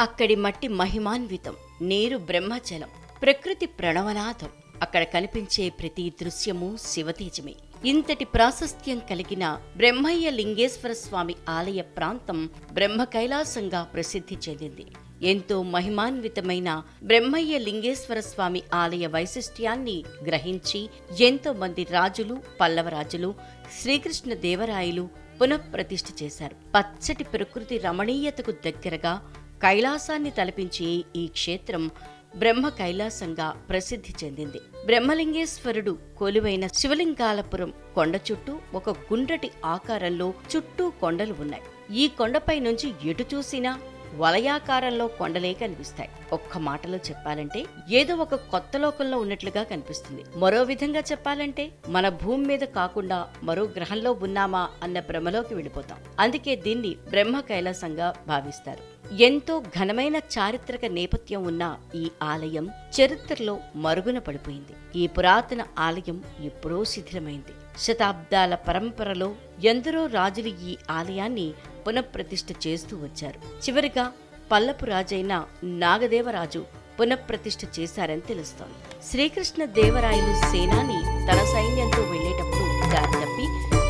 అక్కడి మట్టి మహిమాన్వితం నీరు బ్రహ్మజలం ప్రకృతి ప్రణవనాథం. అక్కడ కనిపించే ప్రతి దృశ్యము శివతేజమే. ఇంతటి ప్రాశస్త్యం కలిగిన బ్రహ్మయ్య లింగేశ్వర స్వామి ఆలయ ప్రాంతం బ్రహ్మ కైలాసంగా ప్రసిద్ధి చెందింది. ఎంతో మహిమాన్వితమైన బ్రహ్మయ్య లింగేశ్వర స్వామి ఆలయ వైశిష్ట్యాన్ని గ్రహించి ఎంతో మంది రాజులు పల్లవ రాజులు శ్రీకృష్ణ దేవరాయలు పునఃప్రతిష్ఠ చేశారు. పచ్చటి ప్రకృతి రమణీయతకు దగ్గరగా కైలాసాన్ని తలపించి ఈ క్షేత్రం బ్రహ్మ కైలాసంగా ప్రసిద్ధి చెందింది. బ్రహ్మలింగేశ్వరుడు కొలువైన శివలింగాలపురం కొండ చుట్టూ ఒక గుండ్రటి ఆకారంలో చుట్టూ కొండలు ఉన్నాయి. ఈ కొండపై నుంచి ఎటు చూసినా వలయాకారంలో కొండలే కనిపిస్తాయి. ఒక్క మాటలో చెప్పాలంటే ఏదో ఒక కొత్త లోకంలో ఉన్నట్లుగా కనిపిస్తుంది. మరో విధంగా చెప్పాలంటే మన భూమి మీద కాకుండా మరో గ్రహంలో ఉన్నామా అన్న భ్రమలోకి వెళ్ళిపోతాం. అందుకే దీన్ని బ్రహ్మ కైలాసంగా భావిస్తారు. ఎంతో ఘనమైన చారిత్రక నేపథ్యం ఉన్న ఈ ఆలయం చరిత్రలో మరుగున పడిపోయింది. ఈ పురాతన ఆలయం ఎప్పుడో శిథిలమైంది. శతాబ్దాల పరంపరలో ఎందరో రాజులు ఈ ఆలయాన్ని పునఃప్రతిష్ఠ చేస్తూ వచ్చారు. చివరిగా పల్లపు రాజైన నాగదేవరాజు పునఃప్రతిష్ఠ చేశారని తెలుస్తోంది. శ్రీకృష్ణ దేవరాయలు సేనాని తన సైన్యంతో వెళ్ళేటప్పుడు దారి తప్పి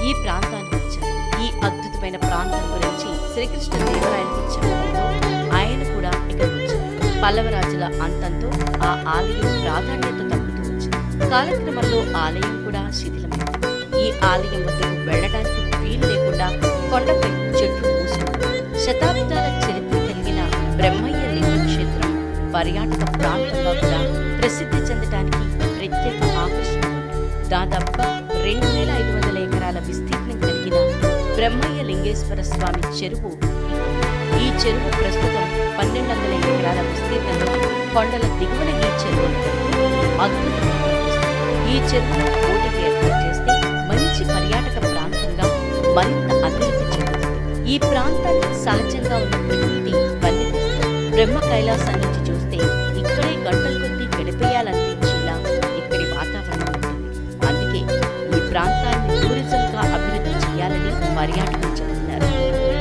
ఈ ప్రాంతానికి వచ్చారు. ఈ అద్భుతమైన ప్రాంతం గురించి శ్రీకృష్ణ దేవరాయలకు చెప్పడంతో ఆయన కూడా ఇక్కడ వచ్చారు. పల్లవరాజుల అంతంతో ఆ ఆలయం ప్రాధాన్యత తగ్గుతూ వచ్చింది. కాలక్రమంలో ఆలయం కూడా శిథిలమైంది. ఈ ఆలయం వద్దకు వెళ్ళడానికి వీలు లేకుండా కొండపై చెట్లు మూసుకున్నాయి శతాబ్దాల చరిత్ర కలిగిన బ్రహ్మయ్య లింగ క్షేత్రం పర్యాటక ప్రాంతంగా కూడా ప్రసిద్ధి చెందడానికి ప్రత్యేక ఆకర్షణ దాదాపు దాదాపుగా రెండు వేల ఐదు వందల ఎకరాల విస్తీర్ణం కలిగిన బ్రహ్మయ్య లింగేశ్వర స్వామి చెరువు ఈ చెరువు ప్రస్తుతం పన్నెండు వందల ఎకరాల విస్తీర్ణంలో కొండల దిగువన ఈ చెరువు అద్భుతంగా ఈ చెరువు మరింత అభివృద్ధి చెందుతుంది ఈ ప్రాంతానికి సహజంగా ఉన్న ప్రకృతి బ్రహ్మ కైలాసం నుంచి చూస్తే ఇక్కడే గంటల కొద్దీ గడిపేయాలనిపించేలా ఇక్కడి వాతావరణం ఉంటుంది అందుకే ఈ ప్రాంతాన్ని టూరిజంగా అభివృద్ధి చేయాలని పర్యాటకులు చెబుతున్నారు